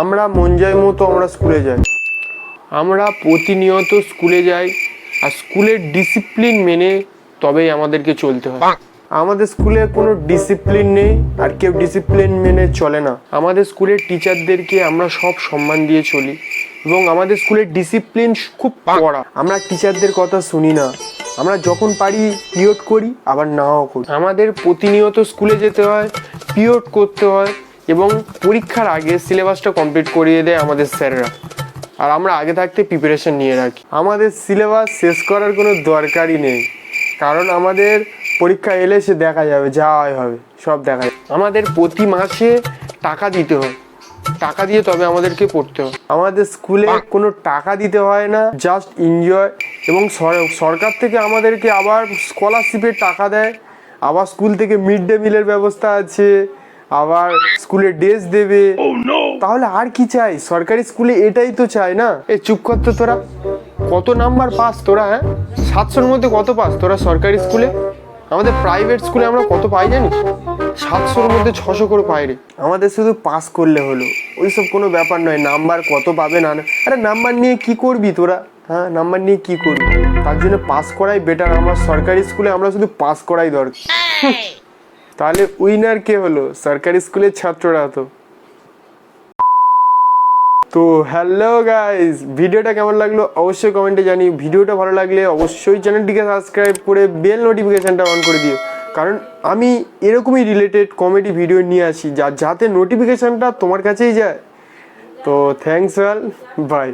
আমরা মন যায় মতো আমরা স্কুলে যাই। আমরা প্রতিনিয়ত স্কুলে যাই আর স্কুলের ডিসিপ্লিন মেনে তবেই আমাদেরকে চলতে হয়। আমাদের স্কুলে কোনো ডিসিপ্লিন নেই আর কেউ ডিসিপ্লিন মেনে চলে না। আমাদের স্কুলের টিচারদেরকে আমরা সব সম্মান দিয়ে চলি এবং আমাদের স্কুলের ডিসিপ্লিন খুব কড়া। আমরা টিচারদের কথা শুনি না। আমরা যখন পারি পিরিয়ড করি আবার নাও করি। আমাদের প্রতিনিয়ত স্কুলে যেতে হয় পিরিয়ড করতে হয় এবং পরীক্ষার আগে সিলেবাসটা কমপ্লিট করিয়ে দেয় আমাদের স্যাররা। আর আমরা আগে থাকতে প্রিপারেশন নিয়ে রাখি। আমাদের সিলেবাস শেষ করার কোনো দরকারই নেই। কারণ আমাদের পরীক্ষা এলে সে দেখা যাবে, যা হবে, সব দেখা যাবে। আমাদের প্রতি মাসে টাকা দিতে হয়। টাকা দিয়ে তবে আমাদেরকে পড়তে হয়। আমাদের স্কুলে কোনো টাকা দিতে হয় না জাস্ট এনজয় এবং সর- সরকার থেকে আমাদেরকে আবার স্কলারশিপের টাকা দেয়। আবার স্কুল থেকে মিড ডে মিলের ব্যবস্থা আছে। আবার স্কুলে ড্রেস দেবে। তাহলে আর কি চাই? সরকারি স্কুলে এটাই তো চাই না? এ চুপ কর তো তোরা। কত নাম্বার পাস তোরা হ্যাঁ? সাতশোর মধ্যে কত পাস তোরা সরকারি স্কুলে? আমাদের প্রাইভেট স্কুলে আমরা কত পাই জানিস? সাতশোর মধ্যে ছশো করে পাই রে। আমাদের শুধু পাস করলে হলো। ওইসব কোনো ব্যাপার নয় নাম্বার কত পাবে না না- আরে নাম্বার নিয়ে কি করবি তোরা? হ্যাঁ নাম্বার নিয়ে কি করবি? তার জন্য পাস করাই বেটার আমার সরকারি স্কুলে আমরা শুধু পাস করাই দরকার। তাহলে উইনার কে হলো? সরকারি স্কুলের ছাত্ররা তো তো হ্যালো গাইস ভিডিওটা কেমন লাগল? অবশ্যই কমেন্টে জানি ভিডিওটা ভালো লাগলে অবশ্যই চ্যানেলটিকে সাবস্ক্রাইব করে বেল নোটিফিকেশানটা অন করে দিও। কারণ আমি এরকমই রিলেটেড কমেডি ভিডিও নিয়ে আসি, যা যাতে নোটিফিকেশানটা তোমার কাছেই যায়। তো থ্যাংকস অল বাই